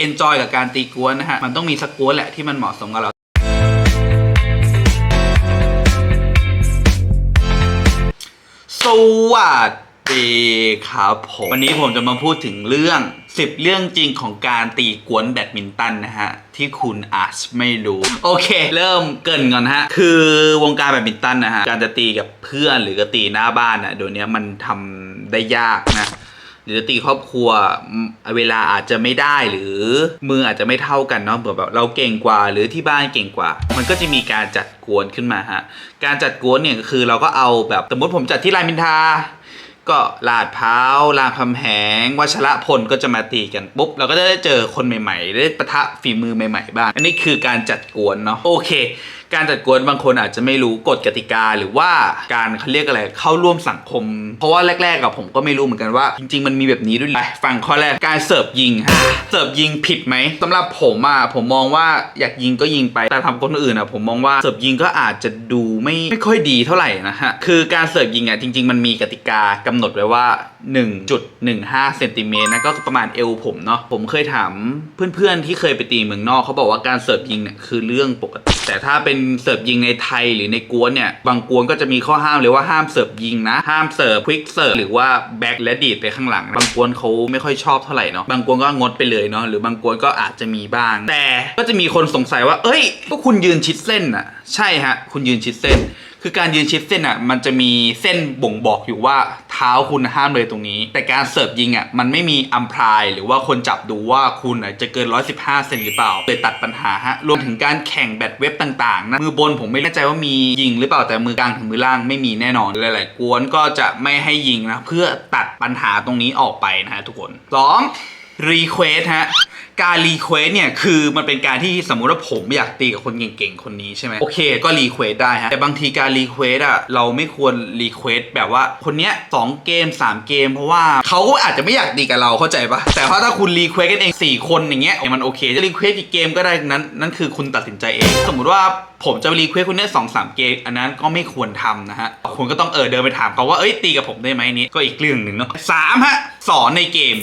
เอนจอยกับการตีกวนนะฮะ มันต้องมีสักกวนแหละที่มันเหมาะสมกับเรา สวัสดีครับผม วันนี้ผมจะมาพูดถึงเรื่อง 10 เรื่องจริงของการตีกวนแบดมินตันนะฮะ ที่คุณอาจไม่รู้ โอเค เริ่มเกินก่อนนะฮะ คือวงการแบดมินตันนะฮะ การจะตีกับเพื่อนหรือก็ตีหน้าบ้านอะเดี๋ยวนี้มันทำได้ยากนะ หรือตีครอบครัวเวลาอาจจะไม่ได้หรือมืออาจจะไม่เท่ากันเนาะเผื่อแบบเราเก่งกว่าหรือที่บ้านเก่งกว่า มันก็จะมีการจัดกวนขึ้นมาฮะการจัดกวนเนี่ยก็คือเราก็เอาแบบสมมติผมจัดที่รามอินทาก็ลาดพร้าวรามคำแหงวัชระพลก็จะมาตีกันปุ๊บเราก็จะได้เจอคนใหม่ๆ ได้ปะทะฝีมือใหม่ๆบ้างอันนี้คือการจัดกวนเนาะโอเค การจัดกวนบางคนอาจจะไม่รู้กฎกติกาหรือว่าการเขาเรียกอะไรเข้าร่วมสังคม เพราะว่าแรกๆกับผมก็ไม่รู้เหมือนกันว่า จริง ๆ มันมีแบบนี้ด้วยไปฟังข้อแรกการเสิร์ฟยิงฮะเสิร์ฟยิงผิดไหมสำหรับผมอะผมมองว่าอยากยิงก็ยิงไปแต่ทำคนอื่นอะผมมองว่าเสิร์ฟยิงก็อาจจะดูไม่ไม่ค่อยดีเท่าไหร่นะฮะคือการเสิร์ฟยิงอะจริง ๆ มันมีกติกากำหนดไว้ว่า 1.15เซนติเมตรนะก็ประมาณเอวผมเนาะผมเคยถามเพื่อนๆที่เคยไปตีเมืองนอกเขาบอกว่าการเสิร์ฟยิงเนี่ยคือเรื่องปกติแต่ถ้าเป็นเสิร์ฟยิงในไทยหรือในกวนเนี่ยบางกวนก็จะมีข้อห้ามเลยว่าห้ามเสิร์ฟยิงนะ ห้ามเสิร์ฟควิกเสิร์ฟหรือว่าแบ็คและดีดไปข้างหลัง บางกวนเขาไม่ค่อยชอบเท่าไหร่เนาะบางกวนก็งดไปเลยเนาะหรือบางกวนก็อาจจะมีบ้าง แต่ก็จะมีคนสงสัยว่า เอ้ยก็คุณยืนชิดเส้นอะใช่ฮะคุณยืนชิดเส้น คือการยืนชิดเส้นอะมันจะมีเส้นบ่งบอกอยู่ว่าเท้าคุณห้ามเลยตรงนี้ แต่การเสิร์ฟยิงอะมันไม่มีอัมพรายหรือว่าคนจับดูว่าคุณอะจะเกิน 115 เซนหรือเปล่าเลยตัดปัญหาฮะรวมถึงการแข่งแบดเว็บต่างๆนะมือบนผมไม่แน่ใจว่ามียิงหรือเปล่าแต่มือกลางถึงมือล่างไม่มีแน่นอนหลายๆกวนก็จะไม่ให้ยิงนะเพื่อตัดปัญหาตรงนี้ออกไปนะฮะทุกคนสองรีเควสฮะการรีเควสเนี่ยคือมันเป็นการที่สมมุติว่าผมอยากตีกับคนเก่งๆ คนนี้ใช่ไหมโอเคก็รีเควสได้ฮะแต่บางทีการรีเควสอะเราไม่ควรรีเควสแบบว่าคนเนี้ยสองเกม 3 เกม เพราะว่าเขาก็อาจจะไม่อยากตีกับเราเข้าใจปะแต่ว่าถ้าคุณรีเควสกันเอง 4 คนอย่างเงี้ยมันโอเคจะรีเควสกี่เกมก็ได้นั้นนั่นคือคุณตัดสินใจเอง สมมุติว่าผมจะรีเควสคุณเนี่ยสองสามเกม อันนั้นก็ไม่ควรทำนะฮะคุณก็ต้องเออเดินไปถามเขาว่าเอ้ยตีกับผมได้ไหมนี้ก็อีกเรื่องหนึ่งเนาะสามฮะสอนในเกม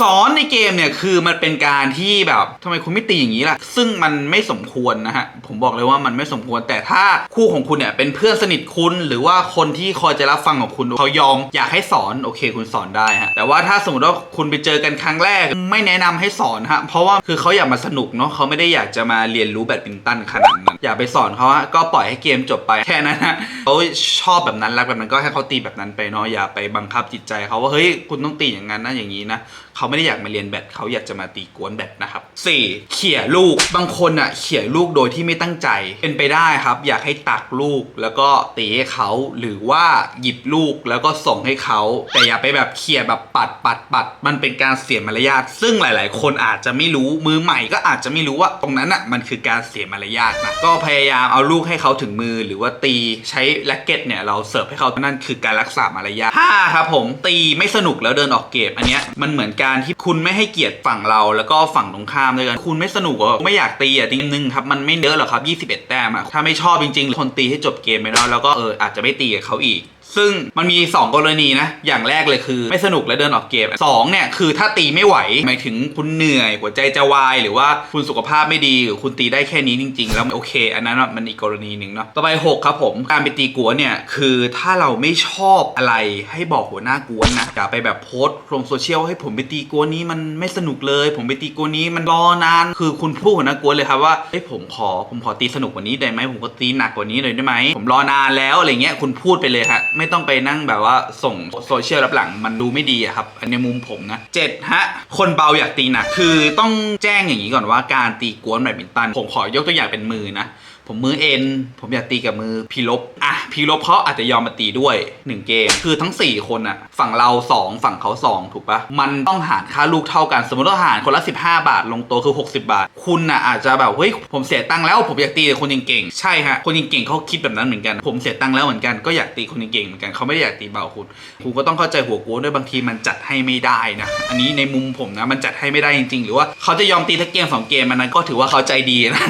สอนในเกมเนี่ยคือมันเป็นการที่แบบทำไมคุณไม่ตีอย่างนี้ล่ะ ซึ่งมันไม่สมควรนะฮะ ผมบอกเลยว่ามันไม่สมควร แต่ถ้าคู่ของคุณเนี่ยเป็นเพื่อนสนิทคุณ หรือว่าคนที่คอยจะรับฟังของคุณเขายอมอยากให้สอนโอเคคุณสอนได้ฮะ แต่ว่าถ้าสมมติว่าคุณไปเจอกันครั้งแรก ไม่แนะนำให้สอนฮะ เพราะว่าคือเขาอยากมาสนุกเนาะเขาไม่ได้อยากจะมาเรียนรู้แบดมินตันขนาดนั้น อย่าไปสอนเขาฮะ ก็ปล่อยให้เกมจบไปแค่นั้นฮะเขาชอบแบบนั้นรักแบบนั้นก็ให้เขาตีแบบนั้นไปเนาะ อย่าไปบังคับจิตใจเขาว่าเฮ้ยคุณต้องตีอย่างนั้นนะอย่างนี้นะเขาไม่ได้อยากมาเรียนแบดเขาอยากจะมาตีกวนแบดนะครับสี่เขี่ยลูกบางคนอะเขี่ยลูกโดยที่ไม่ตั้งใจเป็นไปได้ครับ อยากให้ตักลูกแล้วก็ตีให้เขาหรือว่าหยิบลูกแล้วก็ส่งให้เขา แต่อย่าไปแบบเขี่ยแบบปัดปัดปัดมันเป็นการเสียมารยาทซึ่งหลาย ๆ คนอาจจะไม่รู้มือใหม่ก็อาจจะไม่รู้ว่าตรงนั้นอะมันคือการเสียมารยาทนะก็พยายามเอาลูกให้เขาถึงมือหรือว่าตีใช้แร็กเก็ตเนี่ยเราเสิร์ฟให้เขานั่นคือการรักษามารยาทห้าครับผมตีไม่สนุกแล้วเดินออกเกมอันเนี้ยมันเหมือนการที่คุณไม่ให้เกียรติฝั่งเราแล้วก็ฝั่งตรงข้ามด้วยกันคุณไม่สนุกเหรอไม่อยากตีอะจริงนึงครับมันไม่เยอะหรอกครับ 21 แต้มอะถ้าไม่ชอบจริงๆคนตีให้จบเกมไปแล้วแล้วก็เอออาจจะไม่ตีกับเขาอีก ซึ่งมันมี 2 กรณีนะ อย่างแรกเลยคือ ไม่สนุกและเดินออกเกมสองเนี่ยคือถ้าตีไม่ไหวหมายถึงคุณเหนื่อย หัวใจจะวาย หรือว่าคุณสุขภาพไม่ดีหรือคุณตีได้แค่นี้จริง ๆ แล้วโอเค อันนั้นมันอีกกรณีหนึ่งเนาะต่อไป 6 ครับผมการไปตีกวนเนี่ยคือถ้าเราไม่ชอบอะไรให้บอกหัวหน้ากวนนะอย่าไปแบบโพสต์ลงโซเชียลให้ผมไปตีกวนนี้มันไม่สนุกเลย ผมไปตีกวนนี้มันรอนานคือคุณพูดหัวหน้ากวนเลยครับว่าเฮ้ยผมขอผมขอตีสนุกกว่านี้ได้ไหมผมก็ตีหนักกว่านี้เลยได้ไหมผมรอนานแล้วอะไรเงี้ยคุณพูดไปเลยฮะไไม่ต้องไปนั่งแบบว่าส่งโซเชียลรับหลังมันดูไม่ดีอะครับอันในมุมผมนะเจ็ดฮะคนเบาอยากตีหนักคือต้องแจ้งอย่างนี้ก่อนว่าการตีกวนแบดมินตันผมขอยกตัวอย่างเป็นมือนะ ผมมือเอ็น ผมอยากตีกับมือพีลบอะพีลบเขาอาจจะยอมมาตีด้วย 1 เกม คือทั้ง 4 คนอะฝั่งเรา 2 ฝั่งเขา 2 ถูกปะมันต้องหารค่าลูกเท่ากัน สมมติว่าหารคนละ 15 บาท ลงตัวคือ 60 บาท คุณอะอาจจะแบบ เฮ้ย ผมเสียตังค์แล้ว ผมอยากตีกับคนเก่งๆใช่ฮะ คนเก่งๆเขาคิดแบบนั้นเหมือนกัน ผมเสียตังค์แล้วเหมือนกัน ก็อยากตีคนเก่งๆเหมือนกัน เขาไม่ได้อยากตีเบาคุณ คุณก็ต้องเข้าใจหัวโกนด้วยบางทีมันจัดให้ไม่ได้นะ อันนี้ในมุมผมนะ มันจัดให้ไม่ได้จริงๆ หรือว่าเขาจะยอมตีทักเกมสองเกมมันนั้นก็ถือว่าเขาใจดีนะ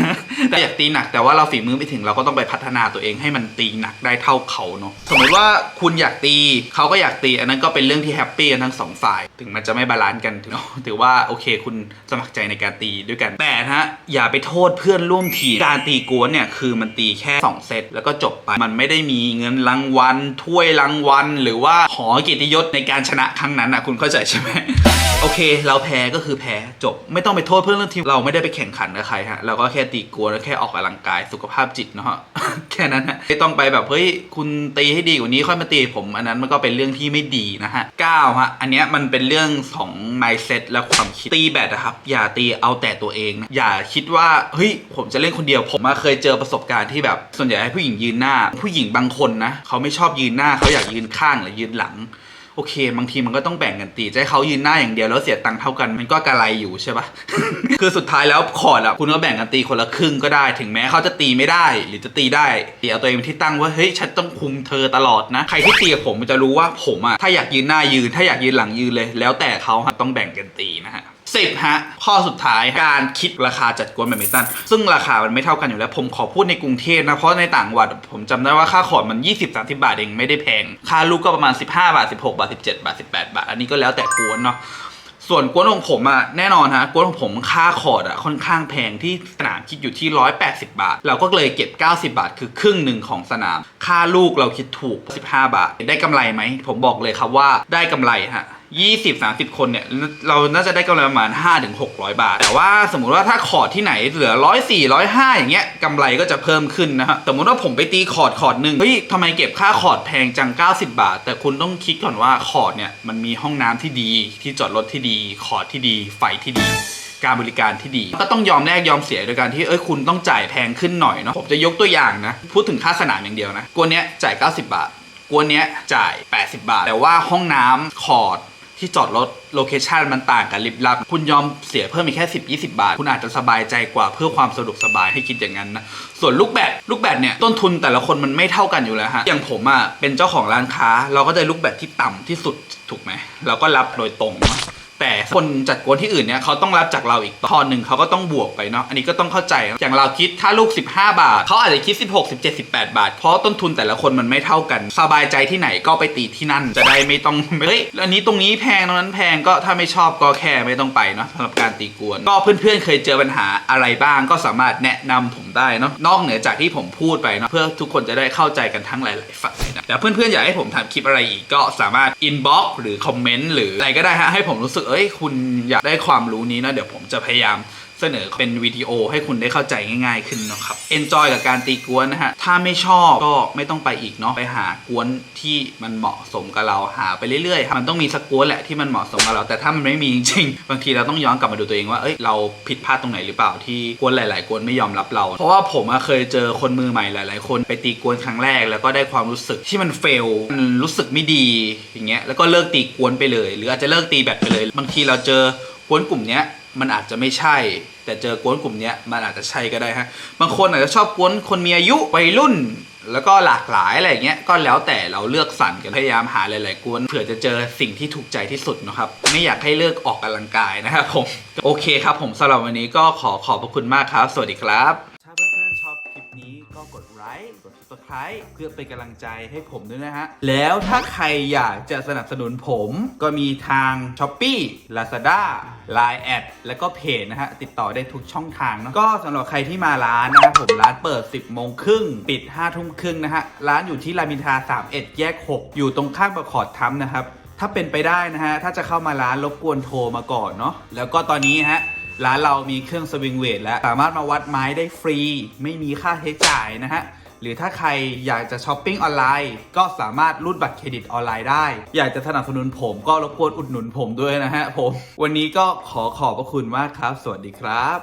แต่อยากตีหนักแต่ว่าเราเราฝีมือไม่ถึงเราก็ต้องไปพัฒนาตัวเองให้มันตีหนักได้เท่าเขาเนาะสมมติว่าคุณอยากตีเขาก็อยากตี อันนั้นก็เป็นเรื่องที่แฮปปี้กันทั้งสองฝ่าย ถึงมันจะไม่บาลานซ์กันเนาะถือว่าโอเค คุณสมัครใจในการตีด้วยกันแต่นะฮะอย่าไปโทษเพื่อนร่วมทีมการตีกวนเนี่ยคือมันตีแค่สองเซตแล้วก็จบไปมันไม่ได้มีเงินรางวัลถ้วยรางวัลหรือว่าหอเกียรติยศในการชนะครั้งนั้นอะคุณเข้าใจใช่ไหม โอเค เราแพ้ก็คือแพ้จบ ไม่ต้องไปโทษเพื่อนร่วมทีมเราไม่ได้ไปแข่งขันกับใครฮะเราก็แค่ตีกลัวแล้วแค่ออกกำลังกายสุขภาพจิตเนาะแค่นั้นฮะไม่ต้องไปแบบเฮ้ยคุณตีให้ดีกว่านี้ค่อยมาตีผมอันนั้นมันก็เป็นเรื่องที่ไม่ดีนะฮะเก้าฮะอันเนี้ยมันเป็นเรื่องของ mindset และความคิดตีแบดอะครับอย่าตีเอาแต่ตัวเองนะอย่าคิดว่าเฮ้ยผมจะเล่นคนเดียวผมมาเคยเจอประสบการณ์ที่แบบส่วนใหญ่ให้ผู้หญิงยืนหน้า ผู้หญิงบางคนนะเขาไม่ชอบยืนหน้าเขาอยากยืนข้างหรือยืนหลัง โอเค บางทีมันก็ต้องแบ่งกันตีจะให้เขายืนหน้าอย่างเดียวแล้วเสียตังค์เท่ากัน มันก็กระไรอยู่ใช่ปะ คือสุดท้ายแล้วคอร์ดอะคุณก็แบ่งกันตีคนละครึ่งก็ได้ ถึงแม้เขาจะตีไม่ได้ หรือจะตีได้ตีเอาตัวเองเป็นที่ตั้งว่าเฮ้ยฉันต้องคุมเธอตลอดนะ ใครที่ตีกับผมจะรู้ว่าผมอะถ้าอยากยืนหน้ายืน ถ้าอยากยืนหลังยืนเลย แล้วแต่เขาฮะต้องแบ่งกันตีนะฮะ สิบฮะ ข้อสุดท้ายการคิดราคาจัดกวนแบดมินตัน ซึ่งราคามันไม่เท่ากันอยู่แล้ว ผมขอพูดในกรุงเทพนะ เพราะในต่างจังหวัด ผมจำได้ว่าค่าคอดมัน 20-30 บาทเองไม่ได้แพง ค่าลูกก็ประมาณ 15 บาท 16 บาท 17 บาท 18 บาท อันนี้ก็แล้วแต่กวนเนาะส่วนกวนของผมอะแน่นอนฮะกวนของผมค่าคอร์ดอะค่อนข้างแพงที่สนามคิดอยู่ที่ 180 บาท เราก็เลยเก็บ 90 บาท คือครึ่งหนึ่งของสนาม ค่าลูกเราคิดถูก 15 บาท ได้กำไรไหม ผมบอกเลยครับว่าได้กำไรฮะ 20 30คนเนี่ย เราน่าจะได้กำไรประมาณ5ถึง600บาท แต่ว่าสมมุติว่าถ้าคอร์ดที่ไหนเหลือ104 105อยห้าอย่างเงี้ยกำไรก็จะเพิ่มขึ้นนะฮะสมมติว่าผมไปตีคอร์ดคอร์ดหนึ่งเฮ้ยทำไมเก็บค่าคอร์ดแพงจัง 90 บาท แต่คุณต้องคิดก่อนว่าคอร์ดเนี่ยมันมีห้องน้ำที่ดีที่จอดรถที่ดีคอร์ดที่ดีไฟที่ดีการบริการที่ดี ก็ต้องยอมแลกยอมเสียโดยการที่เอ้ยคุณต้องจ่ายแพงขึ้นหน่อยเนาะผมจะยกตัวอย่างนะ พูดถึงค่าสนามอย่างเดียวนะกวนเนี้ยจ่าย 90 บาทกวนเนี้ยจ่าย 80 บาท แต่ว่าห้องน้ำคอร์ด ที่จอดรถโลเคชันมันต่างกันลิบลับ คุณยอมเสียเพิ่มอีกแค่10 20 บาท คุณอาจจะสบายใจกว่าเพื่อความสะดวกสบายให้คิดอย่างนั้นนะส่วนลูกแบดลูกแบดเนี่ยต้นทุนแต่ละคนมันไม่เท่ากันอยู่แล้วฮะอย่างผมอะเป็นเจ้าของร้านค้า เราก็จะลูกแบดที่ต่ำที่สุดถูกไหมเราก็รับโดยตรง แต่คนจัดกวนที่อื่นเนี่ยเขาต้องรับจากเราอีกตอนหนึ่งเขาก็ต้องบวกไปเนาะอันนี้ก็ต้องเข้าใจ อย่างเราคิดค่าลูก 15 บาทเขาอาจจะคิด 16 17 18 บาท เพราะต้นทุนแต่ละคนมันไม่เท่ากัน สบายใจที่ไหนก็ไปตีที่นั่น จะได้ไม่ต้องเฮ้ยอันนี้ตรงนี้แพงตรงนั้นแพงก็ถ้าไม่ชอบก็แค่ไม่ต้องไปเนาะสำหรับการตีกวน ก็เพื่อนๆเคยเจอปัญหาอะไรบ้างก็สามารถแนะนำผมได้เนาะนอกเหนือจากที่ผมพูดไปเนาะเพื่อทุกคนจะได้เข้าใจกันทั้งหลายๆฝ่ายนะแล้วเพื่อนๆอยากให้ผมทำคลิปอะไรอีกก็สามารถ inbox หรือคอมเมนต์หรืออะไรก็ได้ฮะให้ผมรู้สึกเอ้ยคุณอยากได้ความรู้นี้นะเดี๋ยวผมจะพยายาม เสนอเป็นวิดีโอให้คุณได้เข้าใจง่ายๆขึ้นนะครับ enjoy กับการตีกวนนะฮะ ถ้าไม่ชอบก็ไม่ต้องไปอีกเนาะ ไปหากวนที่มันเหมาะสมกับเราหาไปเรื่อยๆครับมันต้องมีสักกวนแหละที่มันเหมาะสมกับเรา แต่ถ้ามันไม่มีจริงๆ บางทีเราต้องย้อนกลับมาดูตัวเองว่า เอ้ย เราผิดพลาดตรงไหนหรือเปล่าที่กวนหลาย ๆ กวนไม่ยอมรับเรา เพราะว่าผมเคยเจอคนมือใหม่หลาย ๆ คนไปตีกวนครั้งแรก แล้วก็ได้ความรู้สึกที่มันเฟล มันรู้สึกไม่ดีอย่างเงี้ย แล้วก็เลิกตีกวนไปเลย หรืออาจจะเลิกตีแบบไปเลย บางทีเราเจอกวนกลุ่มเนี้ย มันอาจจะไม่ใช่ แต่เจอกวนกลุ่มนี้มันอาจจะใช่ก็ได้ฮะบางคนอาจจะชอบกวนคนมีอายุวัยรุ่น แล้วก็หลากหลายอะไรอย่างเงี้ยก็แล้วแต่เราเลือกสรรกันพยายามหาหลายๆกวนเผื่อจะเจอสิ่งที่ถูกใจที่สุดนะครับไม่อยากให้เลือกออกกำลังกายนะครับผมโอเคครับผมสำหรับวันนี้ก็ขอขอบพระคุณมากครับ สวัสดีครับ subscribe เพื่อเป็นกำลังใจให้ผมด้วยนะฮะ แล้วถ้าใครอยากจะสนับสนุนผมก็มีทาง s h อ p e e Lazada Line แอดและก็เพจนะฮะ ติดต่อได้ทุกช่องทางเนอะก็สำหรับใครที่มาร้านนะครับผมร้านเปิด 10โมงครึ่งปิด5ทุ่มครึ่งนะฮะ ร้านอยู่ที่รามอินทรา31 แยก 6 อยู่ตรงข้างประคอร์ดทัมนะครับถ้าเป็นไปได้นะฮะ ถ้าจะเข้ามาร้านรบกวนโทรมาก่อนเนาะ แล้วก็ตอนนี้ฮะ ร้านเรามีเครื่องสวิงเวทแล้ว สามารถมาวัดไม้ได้ฟรี ไม่มีค่าใช้จ่ายนะฮะ หรือถ้าใครอยากจะช้อปปิ้งออนไลน์ ก็สามารถรูดบัตรเครดิตออนไลน์ได้ อยากจะสนับสนุนผมก็รบกวนอุดหนุนผมด้วยนะฮะผม วันนี้ก็ขอขอบพระคุณมากครับ สวัสดีครับ